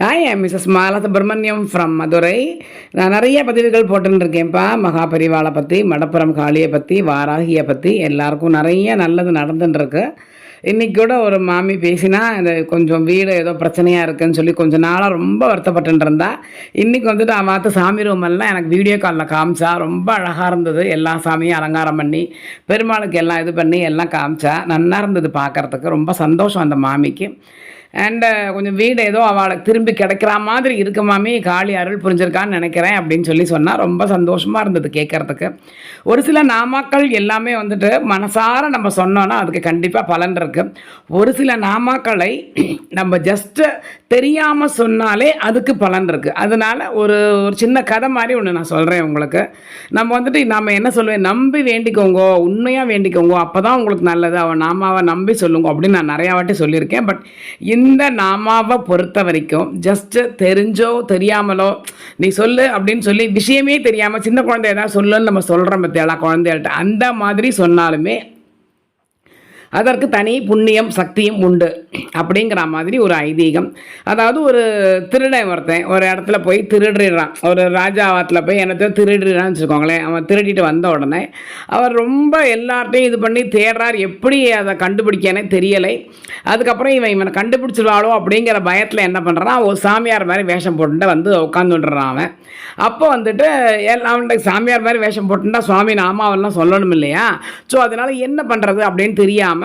Hi Mrs Mala Subramaniam from Madurai நான் நிறைய பதிவுகள் போட்டுருக்கேன்ப்பா மகாபரிவாளை பற்றி மடப்புறம் காளியை பற்றி வாராகியை பற்றி எல்லாருக்கும் நிறைய நல்லது நடந்துட்டுருக்கு இன்றைக்கி கூட ஒரு மாமி பேசினா இந்த கொஞ்சம் வீடு ஏதோ பிரச்சனையாக இருக்குன்னு சொல்லி கொஞ்சம் நாளாக ரொம்ப வருத்தப்பட்டு இருந்தா இன்றைக்கி வந்துட்டு அவாத்து சாமி ரூமெல்லாம் எனக்கு வீடியோ காலில் காமிச்சா. ரொம்ப அழகாக இருந்தது. எல்லா சாமியும் அலங்காரம் பண்ணி பெருமாளுக்கு எல்லாம் இது பண்ணி எல்லாம் காமிச்சா. நல்லா இருந்தது பார்க்குறதுக்கு. ரொம்ப சந்தோஷம் அந்த மாமிக்கு. அண்டு uh, கொஞ்சம் வீடு ஏதோ அவளுக்கு திரும்பி கிடைக்கிற மாதிரி இருக்க மாமி. காளி அருள் புரிஞ்சிருக்கான்னு நினைக்கிறேன் அப்படின்னு சொல்லி சொன்னால் ரொம்ப சந்தோஷமாக இருந்தது கேட்குறதுக்கு ஒரு சில நாமாக்கள் எல்லாமே வந்துட்டு மனசார நம்ம சொன்னோன்னா அதுக்கு கண்டிப்பாக பலன் இருக்குது ஒரு சில நாமாக்களை நம்ம ஜஸ்ட்டு தெரியாமல் சொன்னாலே அதுக்கு பலன் இருக்குது அதனால் ஒரு ஒரு சின்ன கதை மாதிரி ஒன்று நான் சொல்கிறேன் உங்களுக்கு. நம்ம வந்துட்டு நம்ம என்ன சொல்லுவேன் நம்பி வேண்டிக்கோங்க உண்மையாக வேண்டிக்கோங்க அப்போ தான் உங்களுக்கு நல்லது. அவன் நாமாவை நம்பி சொல்லுங்க அப்படின்னு நான் நிறையா வாட்டி சொல்லியிருக்கேன். பட் இந்த இந்த நாமாவை பொறுத்த வரைக்கும் ஜஸ்ட்டு தெரிஞ்சோ தெரியாமலோ நீ சொல்லு அப்படின்னு சொல்லி விஷயமே தெரியாமல் சின்ன குழந்தை ஏதாவது சொல்லுன்னு நம்ம சொல்கிறோம் பற்றியெல்லாம் குழந்தைகள்கிட்ட அந்த மாதிரி சொன்னாலுமே அதற்கு தனி புண்ணியம் சக்தியும் உண்டு. அப்படிங்கிற மாதிரி ஒரு ஐதீகம். அதாவது ஒரு திருடன் ஒருத்தன் ஒரு இடத்துல போய் திருடுறான். ஒரு ராஜாவத்தில் போய் என்னத்தை திருடுறான்னு வச்சுக்கோங்களேன். அவன் திருடிட்டு வந்த உடனே அவர் ரொம்ப எல்லார்ட்டையும் இது பண்ணி தேடுறார். எப்படி அதை கண்டுபிடிக்கனே தெரியலை. அதுக்கப்புறம் இவன் இவனை கண்டுபிடிச்சிருவாளோ அப்படிங்கிற பயத்தில் என்ன பண்ணுறான் ஒரு சாமியார் மாதிரி வேஷம் போட்டுட்டு வந்து உட்காந்துடுறான் அவன். அப்போ வந்துட்டு அவன்கிட்ட சாமியார் மாதிரி வேஷம் போட்டுட்டா சுவாமி நாமாவெல்லாம் சொல்லணும் இல்லையா ஸோ அதனால் என்ன பண்ணுறது அப்படின்னு தெரியாமல்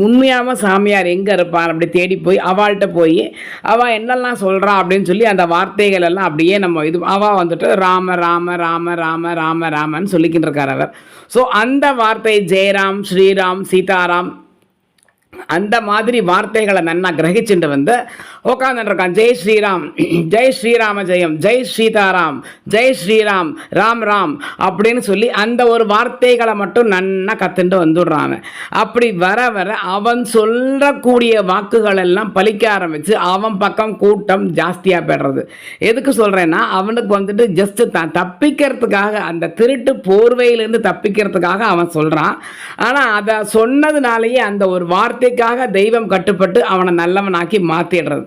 உண்மையாமல் சாமியார் எங்கே இருப்பார் அப்படி தேடி போய் அவள்கிட்ட போய் அவள் என்னெல்லாம் சொல்கிறா அப்படின்னு சொல்லி அந்த வார்த்தைகள் எல்லாம் அப்படியே நம்ம இது அவள் வந்துட்டு ராம ராம ராம ராம ராம ராமன்னு சொல்லிக்கிட்டு இருக்கார் அவர். ஸோ அந்த வார்த்தை ஜெயராம் ஸ்ரீராம் சீதாராம் அந்த மாதிரி வார்த்தைகளை நன்னா கிரகிச்சுட்டு வந்து உட்காந்துருக்கான் ஜெய் ஸ்ரீராம். ஜெய் ஸ்ரீராம ஜெயம். ஜெய் சீதாராம். ஜெய் ஸ்ரீராம். ராம் ராம் அப்படின்னு சொல்லி அந்த ஒரு வார்த்தைகளை மட்டும் நன்னா கற்றுட்டு வந்துடுறான் அப்படி வர வர அவன் சொல்லக்கூடிய வாக்குகள் எல்லாம் பலிக்க ஆரம்பித்து அவன் பக்கம் கூட்டம் ஜாஸ்தியாக பெறுறது. எதுக்கு சொல்கிறேன்னா அவனுக்கு வந்துட்டு ஜஸ்ட்டு த தப்பிக்கிறதுக்காக அந்த திருட்டு போர்வையிலேருந்து தப்பிக்கிறதுக்காக அவன் சொல்கிறான் ஆனால் அதை சொன்னதுனாலேயே அந்த ஒரு வார்த்தைக்காக தெய்வம் கட்டுப்பட்டு அவனை நல்லவனாக்கி மாற்றிடுறது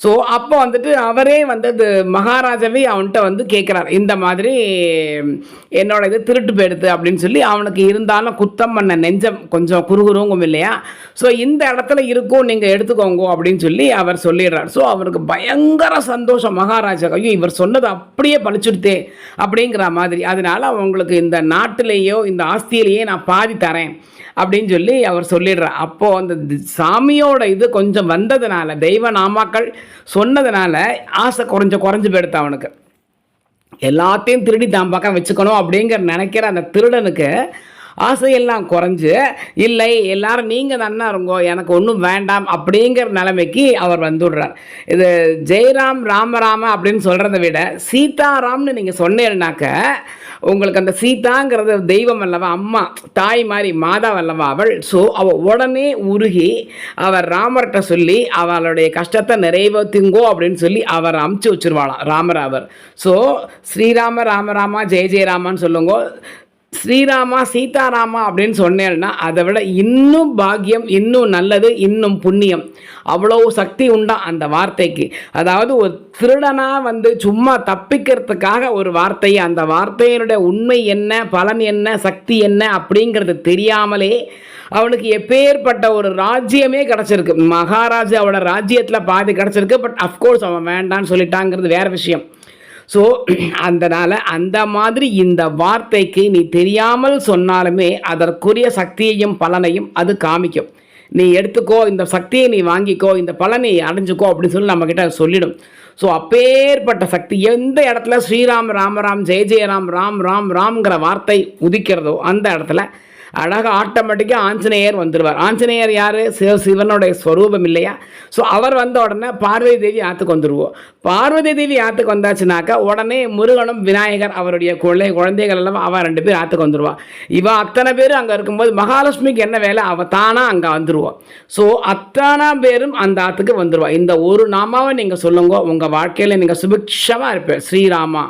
ஸோ அப்போ வந்துட்டு அவரே வந்து மகாராஜாவே அவன்கிட்ட வந்து கேட்குறாரு இந்த மாதிரி என்னோட இது திருட்டு போயிடுது அப்படின்னு சொல்லி அவனுக்கு இருந்தாலும் குத்தம் பண்ண நெஞ்சம் கொஞ்சம் குறுகுறுங்கும் இல்லையா? ஸோ இந்த இடத்துல இருக்கும் நீங்கள் எடுத்துக்கோங்க அப்படின்னு சொல்லி அவர் சொல்லிடுறார். ஸோ அவருக்கு பயங்கர சந்தோஷம். மகாராஜா ஐயோ இவர் சொன்னது அப்படியே பழிச்சுடுத்தே அப்படிங்கிற மாதிரி. அதனால் அவங்களுக்கு இந்த நாட்டிலேயோ இந்த ஆஸ்தியிலேயே நான் பாதி தரேன் அப்படின்னு சொல்லி அவர் சொல்லிடுறார். அப்போது அந்த சாமியோட இது கொஞ்சம் வந்ததுனால தெய்வ நாமாக்கள் சொன்னதுனால ஆசை குறைஞ்ச குறைஞ்சு போயிடுத்து அவனுக்கு. எல்லாத்தையும் திருடி தான் பக்கம் வச்சுக்கணும் அப்படிங்கிற நினைக்கிற அந்த திருடனுக்கு ஆசையெல்லாம் குறைஞ்சு இல்லை எல்லாரும் நீங்கள் தானே இருங்கோ எனக்கு ஒன்றும் வேண்டாம் அப்படிங்கிற நிலைமைக்கு அவர் வந்துடுறார். இது ஜெயராம் ராமராம அப்படின்னு சொல்கிறத விட சீதாராம்னு நீங்கள் சொன்னேன்னாக்க உங்களுக்கு அந்த சீதாங்கிறது தெய்வம் அல்லவா அம்மா தாய் மாதிரி மாதா அல்லவா அவள். ஸோ அவள் உடனே உருகி அவர் ராமர்கிட்ட சொல்லி அவளுடைய கஷ்டத்தை நிறைவேற்றுங்கோ அப்படின்னு சொல்லி அவர் அமுச்சு வச்சுருவாளாம் ராமர் அவர். ஸோ ஸ்ரீராம ராமராமா ஜெய ஜெயராமான்னு சொல்லுங்க. ஸ்ரீராமா சீதாராமா அப்படின்னு சொன்னேன்னா அதை விட இன்னும் பாக்கியம் இன்னும் நல்லது இன்னும் புண்ணியம். அவ்வளோ சக்தி உண்டா அந்த வார்த்தைக்கு. அதாவது ஒரு திருடனாக வந்து சும்மா தப்பிக்கிறதுக்காக ஒரு வார்த்தை அந்த வார்த்தையினுடைய உண்மை என்ன பலன் என்ன சக்தி என்ன அப்படிங்கிறது தெரியாமலே அவனுக்கு எப்பேற்பட்ட ஒரு ராஜ்யமே கிடச்சிருக்கு. மகாராஜாவோட ராஜ்யத்தில் பாதி கிடச்சிருக்கு பட் அஃப்கோர்ஸ் அவன் வேண்டான்னு சொல்லிட்டாங்கிறது வேறு விஷயம். ஸோ அதனால் அந்த மாதிரி இந்த வார்த்தைக்கு நீ தெரியாமல் சொன்னாலுமே அதற்குரிய சக்தியையும் பலனையும் அது காமிக்கும். நீ எடுத்துக்கோ இந்த சக்தியை நீ வாங்கிக்கோ இந்த பலனை அடைஞ்சுக்கோ அப்படின்னு சொல்லி நம்மக்கிட்ட சொல்லிடும். ஸோ அப்பேற்பட்ட சக்தி எந்த இடத்துல ஸ்ரீராம் ராமராம் ஜெய ஜெயராம் ராம் ராம் ராம்ங்கிற வார்த்தை உதிக்கிறதோ அந்த இடத்துல அழகாக ஆட்டோமேட்டிக்காக ஆஞ்சநேயர் வந்துடுவார் ஆஞ்சநேயர் யார்? சிவ சிவனுடைய ஸ்வரூபம் இல்லையா? ஸோ அவர் வந்த உடனே பார்வதி தேவி ஆற்றுக்கு வந்துடுவோம் பார்வதி தேவி ஆற்றுக்கு வந்தாச்சுனாக்கா உடனே முருகனும் விநாயகர் அவருடைய குழந்தை குழந்தைகள் எல்லாம் அவள் ரெண்டு பேர் ஆற்றுக்கு வந்துடுவான் இவள் அத்தனை பேர் அங்கே இருக்கும்போது மகாலட்சுமிக்கு என்ன வேலை? அவள் தானாக அங்கே வந்துடுவோம் ஸோ அத்தனை பேரும் அந்த ஆற்றுக்கு வந்துடுவாள் இந்த ஒரு நாமாவை நீங்கள் சொல்லுங்க. உங்கள் வாழ்க்கையில் நீங்கள் சுபிக்ஷமாக இருப்பேன். ஸ்ரீராமா.